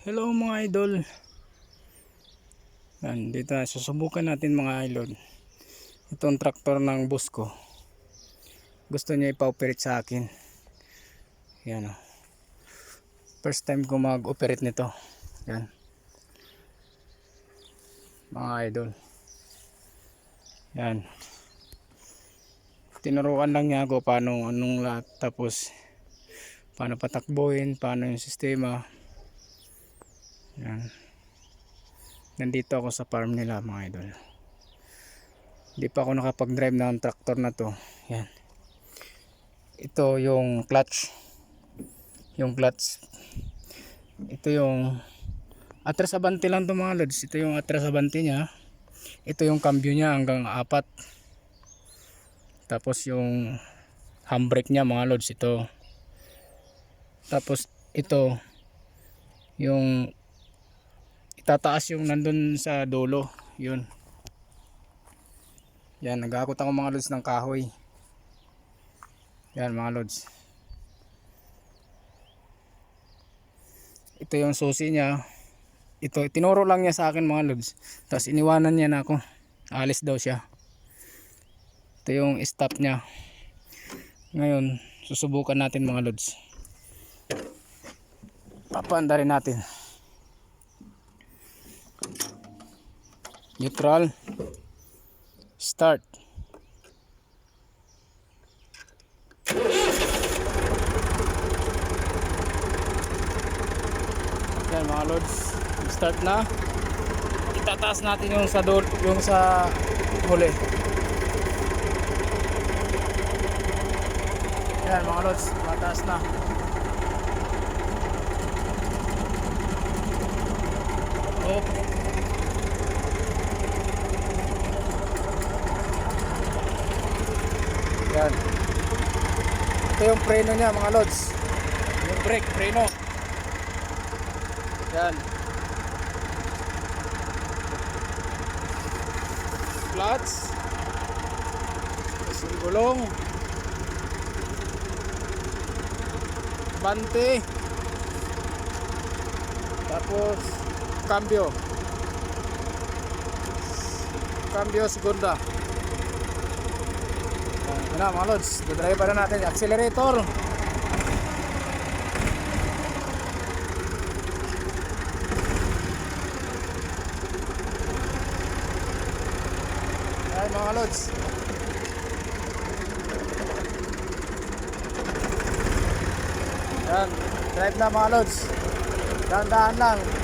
Hello mga idol. Yan, dito susubukan natin mga idol. Itong traktor ng boss ko. Gusto niya ipa-operate sa akin. Yan o. First time ko mag-operate nito. Yan. Mga idol. Yan. Tinuruan lang niya ako paano anong lahat tapos paano patakbuhin, paano yung sistema. Yan. Nandito ako sa farm nila mga idol. Hindi pa ako nakapag-drive ng tractor na to. Yan. Ito yung clutch. Yung clutch. Ito yung atras abante lang to mga lods. Ito yung atras abante niya. Ito yung cambio niya hanggang apat. Tapos yung handbrake niya mga lods ito. Tapos ito yung itataas yung nandun sa dulo. Yun. Yan nagakot ako mga lods ng kahoy. Yan mga lods. Ito yung susi niya. Ito tinuro lang niya sa akin mga lods. Tapos iniwanan niya na ako. Alis daw siya. Ito yung stop niya. Ngayon susubukan natin mga lods. Papaanda rin natin neutral. Start. Yan mga lods start na. Itataas natin yung sa door, yung sa huli. Yan mga lods mataas na. Oh Yan. Ito yung preno niya mga lods. Yung brake, preno. Yan. Clutch. Tapos yung gulong. Bante. Tapos cambio. Cambio segunda. Yan na mga lods, dodrive na natin accelerator. Yan mga lods. Yan, drive na mga lods. Dahan-dahan lang.